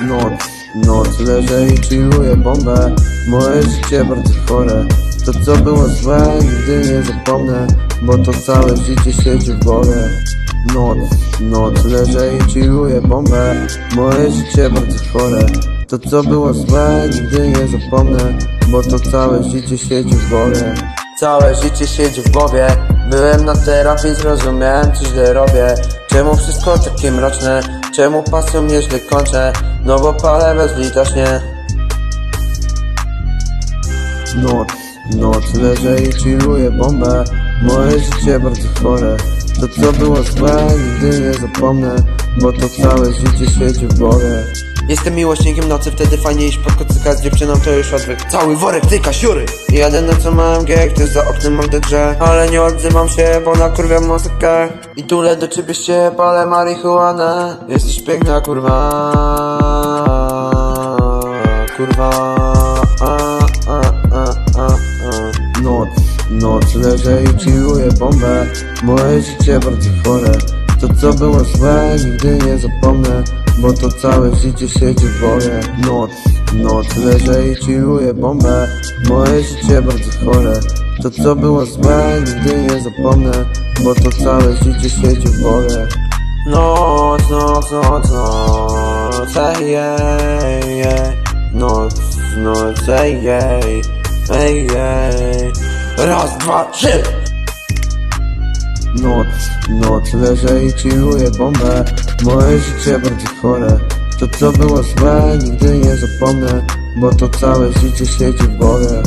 Noc, noc, leżę i chilluję bombę. Moje życie bardzo chore. To co było złe, nigdy nie zapomnę Bo to całe życie siedzi w głowie. Noc, noc, leżę i chilluję bombę. Moje życie bardzo chore. To co było złe, nigdy nie zapomnę Bo to całe życie siedzi w głowie. Całe życie siedzi w głowie. Byłem na terapii, zrozumiałem co źle robię Czemu wszystko takie mroczne? Czemu pasją nieźle kończę? No bo palę bezlitośnie Noc, noc, leżę i chilluję bombę Moje życie bardzo chore To co było złe, nigdy nie zapomnę Bo to całe życie siedzi w głowie Jestem miłośnikiem nocy, wtedy fajnie iść pod kocyka z dziewczyną, to już odwyk Cały worek ty kasiury Jadę na co mam giek, ty za oknem mordę drze Ale nie odzywam się, bo nakurwiam muzykę I tule do ciebie się palę marihuanę. Jesteś piękna kurwa. Kurwa. A, a, a, a, a. Noc, noc, leżę i chilluję bombę. Moje życie bardzo chore To co było złe, nigdy nie zapomnę Bo to całe życie siedzi w głowie Noc, noc, leżę i chilluję bombę Moje życie bardzo chore To co było złe, nigdy nie zapomnę Bo to całe życie siedzi w głowie Noc, noc, noc, noc, ej, ej, ej. Noc, noc, ej, ej, ej, ej. Raz, dwa, trzy! Noc, noc, leżę i chilluję bombę. Moje życie bardzo chore. To co było złe, nigdy nie zapomnę Bo to całe życie siedzi w głowie